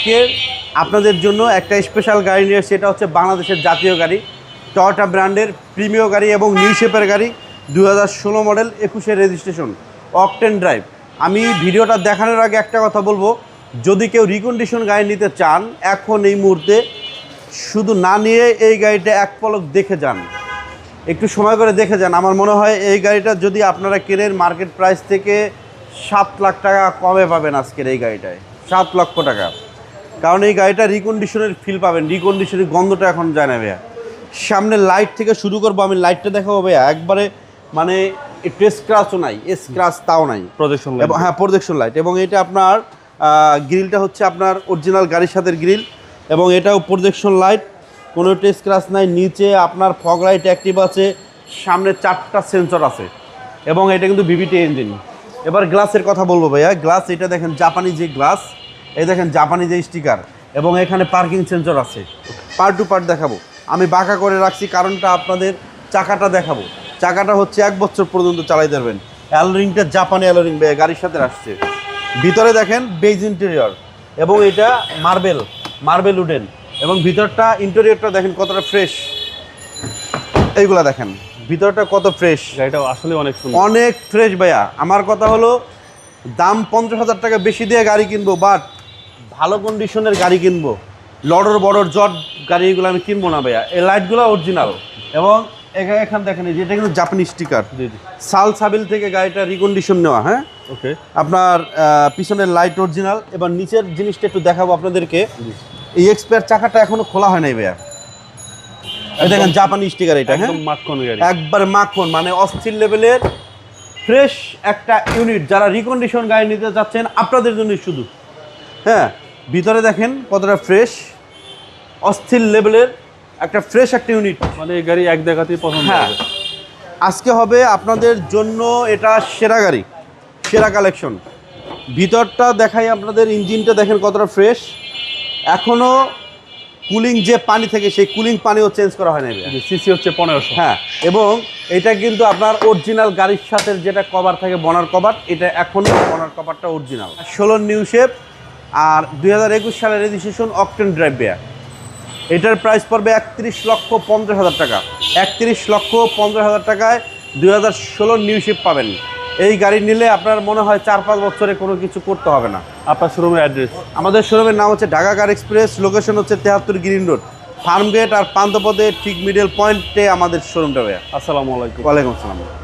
আজকে আপনাদের জন্য একটা স্পেশাল গাড়ি নিয়ে এটা হচ্ছে বাংলাদেশের জাতীয় গাড়ি টয়োটা ব্র্যান্ডের প্রিমিয় গাড়ি এবং নিউ শেপের গাড়ি দু হাজার ষোলো মডেল একুশের রেজিস্ট্রেশন অকটেন ড্রাইভ আমি ভিডিওটা দেখানোর আগে একটা কথা বলব, যদি কেউ রিকন্ডিশন গাড়ি নিতে চান, এখন এই মুহূর্তে শুধু না নিয়ে এই গাড়িটা এক পলক দেখে যান। একটু সময় করে দেখে যান। আমার মনে হয় এই গাড়িটা যদি আপনারা কেনেন মার্কেট প্রাইস থেকে সাত লাখ টাকা কমে পাবেন আজকের এই গাড়িটায়। সাত লক্ষ টাকা। কারণ এই গাড়িটা রিকন্ডিশনের ফিল পাবেন রিকন্ডিশনের গন্ধটা এখন যায় না ভাইয়া। সামনে লাইট থেকে শুরু করব আমি লাইটটা দেখাবো ভাইয়া। একবারে মানে একটু স্ক্রাচও নাই স্ক্রাচ তাও নাই। প্রজেকশন এবং হ্যাঁ প্রজেকশন লাইট এবং এটা আপনার গ্রিলটা হচ্ছে আপনার অরিজিনাল গাড়ির সাথে গ্রিল এবং এটাও প্রজেকশন লাইট কোনো একটু স্ক্রাচ নাই নিচে আপনার ফগ লাইট অ্যাক্টিভ আছে সামনে চারটা সেন্সর আছে। এবং এটা কিন্তু ভিভিটি ইঞ্জিন এবার গ্লাসের কথা বলব ভাইয়া। গ্লাস এটা দেখেন জাপানি যে গ্লাস এই দেখেন জাপানি যে স্টিকার এবং এখানে পার্কিং সেন্সর আছে। পার্ট টু পার্ট দেখাবো। আমি বাঁকা করে রাখছি কারণটা আপনাদের চাকাটা দেখাবো। চাকাটা হচ্ছে এক বছর পর্যন্ত চালাই দেবেন অ্যালোরিংটা জাপানি অ্যালোরিং গাড়ির সাথে আসছে। ভিতরে দেখেন বেজ ইন্টেরিয়র এবং এটা মার্বেল মার্বেল উডেন এবং ভিতরটা ইন্টেরিয়রটা দেখেন কতটা ফ্রেশ এইগুলা দেখেন ভিতরটা কত ফ্রেশ এটা আসলে অনেক অনেক ফ্রেশ ভাইয়া। আমার কথা হলো দাম পঞ্চাশ হাজার টাকা বেশি দিয়ে গাড়ি কিনবো বাট ভালো কন্ডিশনের গাড়ি কিনবো। লডর বড়র জট গাড়িগুলো আমি কিনবো না ভাইয়া। এই লাইটগুলো অরিজিনাল এবং এখানে দেখেন এটা কিন্তু জাপানি স্টিকার সাল সাবিল থেকে গাড়িটা রিকন্ডিশন নেওয়া হ্যাঁ? ওকে। আপনার পিছনের লাইট অরিজিনাল এবার নিচের জিনিসটা একটু দেখাবো আপনাদেরকে। এই এক্সপায়ার চাকাটা এখনও খোলা হয় নাই ভাইয়া। দেখেন জাপানি স্টিকার এটা হ্যাঁ? মাখন গাড়ি। একবার মাখন মানে অস্থির লেভেলের ফ্রেশ একটা ইউনিট যারা রিকন্ডিশন গাড়ি নিতে চাচ্ছেন আপনাদের জন্য শুধু। হ্যাঁ? ভিতরে দেখেন কতটা ফ্রেশ অস্থির লেভেলের একটা ফ্রেশ একটা ইউনিট মানে এই গাড়ি এক দেখাতেই পছন্দ হ্যাঁ। আজকে হবে আপনাদের জন্য এটা সেরা গাড়ি সেরা কালেকশন ভিতরটা দেখাই আপনাদের ইঞ্জিনটা দেখেন কতটা ফ্রেশ এখনও কুলিং যে পানি থেকে সেই কুলিং পানিও চেঞ্জ করা হয় না এবার। সিসি হচ্ছে পনেরোশো। হ্যাঁ এবং এটা কিন্তু আপনার অরিজিনাল গাড়ির সাথে যেটা কভার থাকে বনার কভার এটা এখনও বনার কভারটা অরিজিনাল ষোলো নিউ শেপ আর দুই হাজার একুশ সালের রেজিস্ট্রেশন অকটেন ড্রাইভ বেয়ার এটার প্রাইস পড়বে একত্রিশ লক্ষ পঞ্চাশ হাজার টাকা। একত্রিশ লক্ষ পঞ্চাশ হাজার টাকায় দুই হাজার ষোলো নিউশিপ পাবেন। এই গাড়ি নিলে আপনার মনে হয় চার পাঁচ বছরে কোনো কিছু করতে হবে না। আপনার শোরুমের অ্যাড্রেস আমাদের শোরুমের নাম হচ্ছে ঢাকা কার এক্সপ্রেস লোকেশন হচ্ছে তেহাত্তর গ্রিন রোড ফার্মগেট আর পান্তপদে ঠিক মিডল পয়েন্টে আমাদের শোরুমটা ভাইয়া। আসসালামু আলাইকুম। ওয়ালাইকুম আসসালাম।